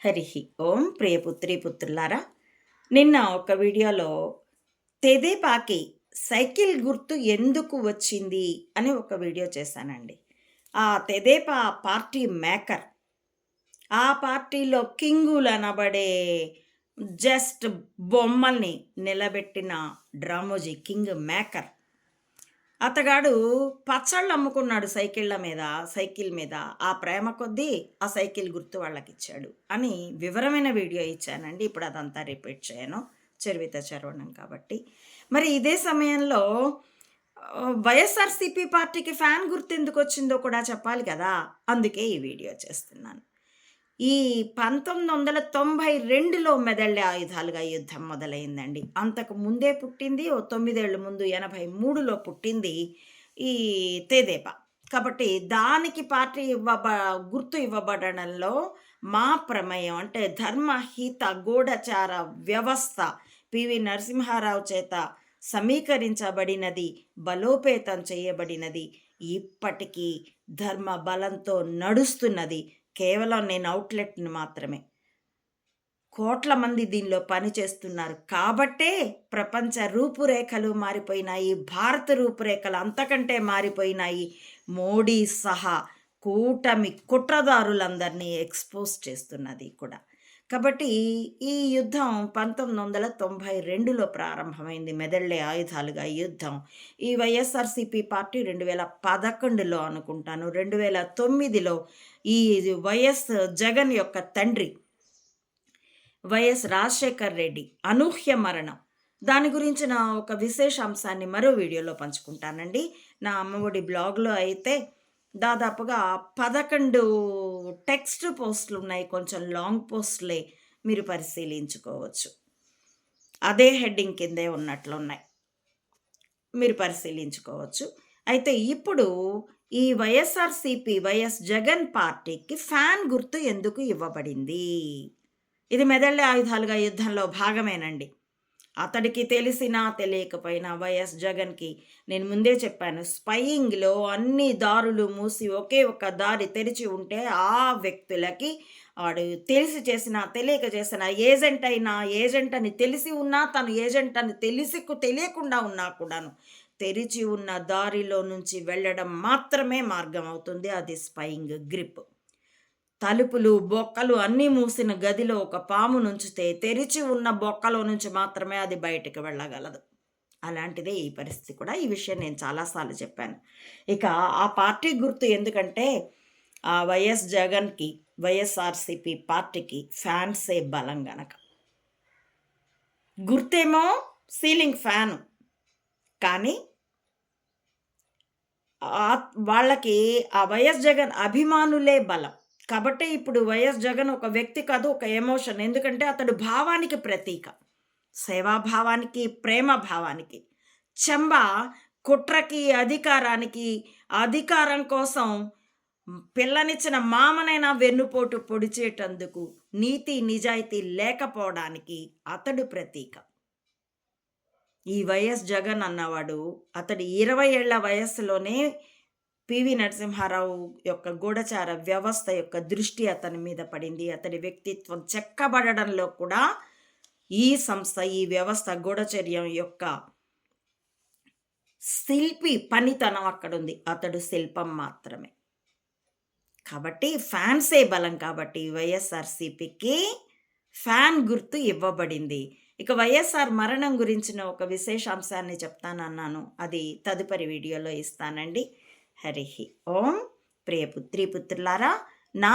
హరి ఓం ప్రియపుత్రి పుత్రులారా నిన్న ఒక వీడియోలో తెదేపాకి సైకిల్ గుర్తు ఎందుకు వచ్చింది అని ఒక వీడియో చేశానండి. ఆ తెదేపా పార్టీ మేకర్ ఆ పార్టీలో కింగులు అనబడే జస్ట్ బొమ్మల్ని నిలబెట్టిన డ్రామోజీ కింగ్ మేకర్ అతగాడు పచ్చళ్ళు అమ్ముకున్నాడు సైకిళ్ళ మీద సైకిల్ మీద. ఆ ప్రేమ కొద్దీ ఆ సైకిల్ గుర్తు వాళ్ళకి ఇచ్చాడు అని వివరమైన వీడియో ఇచ్చానండి. ఇప్పుడు అదంతా రిపీట్ చేయను. చరివిత చరవణం కాబట్టి. మరి ఇదే సమయంలో వైఎస్ఆర్సీపీ పార్టీకి ఫ్యాన్ గుర్తు ఎందుకు వచ్చిందో కూడా చెప్పాలి కదా. అందుకే ఈ వీడియో చేస్తున్నాను. ఈ పంతొమ్మిది వందల తొంభై రెండులో మెదళ్ళ ఆయుధాలుగా యుద్ధం మొదలైందండి. అంతకు ముందే పుట్టింది ఓ తొమ్మిదేళ్ళ ముందు ఎనభై మూడులో పుట్టింది ఈ తేదేపా. కాబట్టి దానికి పార్టీ ఇవ్వబ గుర్తు ఇవ్వబడడంలో మా ప్రమేయం అంటే ధర్మహిత గూఢచార వ్యవస్థ పివి నరసింహారావు చేత సమీకరించబడినది బలోపేతం చేయబడినది ఇప్పటికీ ధర్మ బలంతో నడుస్తున్నది కేవలం నేను అవుట్లెట్ని మాత్రమే. కోట్ల మంది దీనిలో పనిచేస్తున్నారు. కాబట్టే ప్రపంచ రూపురేఖలు మారిపోయినాయి. భారత రూపురేఖలు అంతకంటే మారిపోయినాయి. మోడీ సహా కూటమి కుట్రదారులందరినీ ఎక్స్పోజ్ చేస్తున్నది కూడా. కాబట్టి ఈ యుద్ధం పంతొమ్మిది వందల తొంభై రెండులో ప్రారంభమైంది. మెదళ్ళే ఆయుధాలుగా యుద్ధం. ఈ వైఎస్ఆర్సీపీ పార్టీ రెండు వేల పదకొండులో అనుకుంటాను. రెండు వేల తొమ్మిదిలో ఈ వైఎస్ జగన్ యొక్క తండ్రి వైఎస్ రాజశేఖర్ రెడ్డి అనూహ్య మరణం. దాని గురించిన ఒక విశేష అంశాన్ని మరో వీడియోలో పంచుకుంటానండి. నా అమ్మఒడి బ్లాగ్లో అయితే దాదాపుగా పదకొండు టెక్స్ట్ పోస్టులు ఉన్నాయి కొంచెం లాంగ్ పోస్టులే మీరు పరిశీలించుకోవచ్చు. అదే హెడ్డింగ్ కిందే ఉన్నట్లున్నాయి. మీరు పరిశీలించుకోవచ్చు. అయితే ఇప్పుడు ఈ వైఎస్ఆర్సిపి వైఎస్ జగన్ పార్టీకి ఫ్యాన్ గుర్తు ఎందుకు ఇవ్వబడింది? ఇది మెదళ్ళ ఆయుధాలుగా యుద్ధంలో భాగమేనండి. అతడికి తెలిసినా తెలియకపోయినా వైఎస్ జగన్కి నేను ముందే చెప్పాను స్పయింగ్లో అన్ని దారులు మూసి ఒకే ఒక దారి తెరిచి ఉంటే ఆ వ్యక్తులకి వాడు తెలిసి చేసిన తెలియక చేసిన ఏజెంట్ అయినా ఏజెంట్ అని తెలిసి ఉన్నా తను ఏజెంట్ అని తెలిసి తెలియకుండా ఉన్నా కూడాను తెరిచి ఉన్న దారిలో నుంచి వెళ్ళడం మాత్రమే మార్గం అవుతుంది అది స్పయింగ్ గ్రిప్. తలుపులు బొక్కలు అన్నీ మూసిన గదిలో ఒక పాము నుంచితే తెరిచి ఉన్న బొక్కలో నుంచి మాత్రమే అది బయటికి వెళ్ళగలదు. అలాంటిదే ఈ పరిస్థితి కూడా. ఈ విషయం నేను చాలాసార్లు చెప్పాను. ఇక ఆ పార్టీ గుర్తు ఎందుకంటే ఆ వైఎస్ జగన్కి వైఎస్ఆర్సిపి పార్టీకి ఫ్యాన్సే బలం గనక. గుర్తేమో సీలింగ్ ఫ్యాను. కానీ వాళ్ళకి ఆ వైఎస్ జగన్ అభిమానులే బలం. కాబట్టి ఇప్పుడు వైఎస్ జగన్ ఒక వ్యక్తి కాదు ఒక ఎమోషన్. ఎందుకంటే అతడు భావానికి ప్రతీక. సేవాభావానికి ప్రేమ భావానికి చెంబ కుట్రకి అధికారానికి అధికారం కోసం పిల్లనిచ్చిన మామనైనా వెన్నుపోటు పొడిచేటందుకు నీతి నిజాయితీ లేకపోవడానికి అతడు ప్రతీక. ఈ వైఎస్ జగన్ అన్నవాడు అతడి ఇరవై ఏళ్ళ వయస్సులోనే పివి నరసింహారావు యొక్క గూఢచార వ్యవస్థ యొక్క దృష్టి అతని మీద పడింది. అతడి వ్యక్తిత్వం చెక్కబడడంలో కూడా ఈ సంస్థ ఈ వ్యవస్థ గూఢచర్యం యొక్క శిల్పి పనితనం అక్కడుంది. అతడు శిల్పం మాత్రమే. కాబట్టి ఫ్యాన్సే బలం కాబట్టి వైఎస్ఆర్సీపీకి ఫ్యాన్ గుర్తు ఇవ్వబడింది. ఇక వైఎస్ఆర్ మరణం గురించిన ఒక విశేషాంశాన్ని చెప్తానన్నాను. అది తదుపరి వీడియోలో ఇస్తానండి. హరి ఓం. ప్రియ పుత్రి పుత్రులారా నా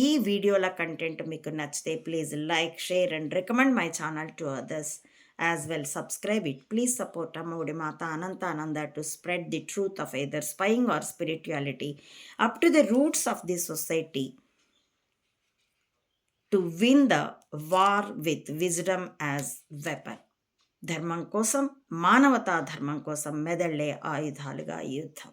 ఈ వీడియోల కంటెంట్ మీకు నచ్చితే please like share and recommend my channel to others. As well subscribe it. Please support Ammaodi Mata Anantananda to spread the truth of either spying or spirituality up to the roots of the society to win the war with wisdom as weapon. ధర్మం కోసం మానవతా ధర్మం కోసం మెదళ్ళే ఆయుధాలుగా యుద్ధం.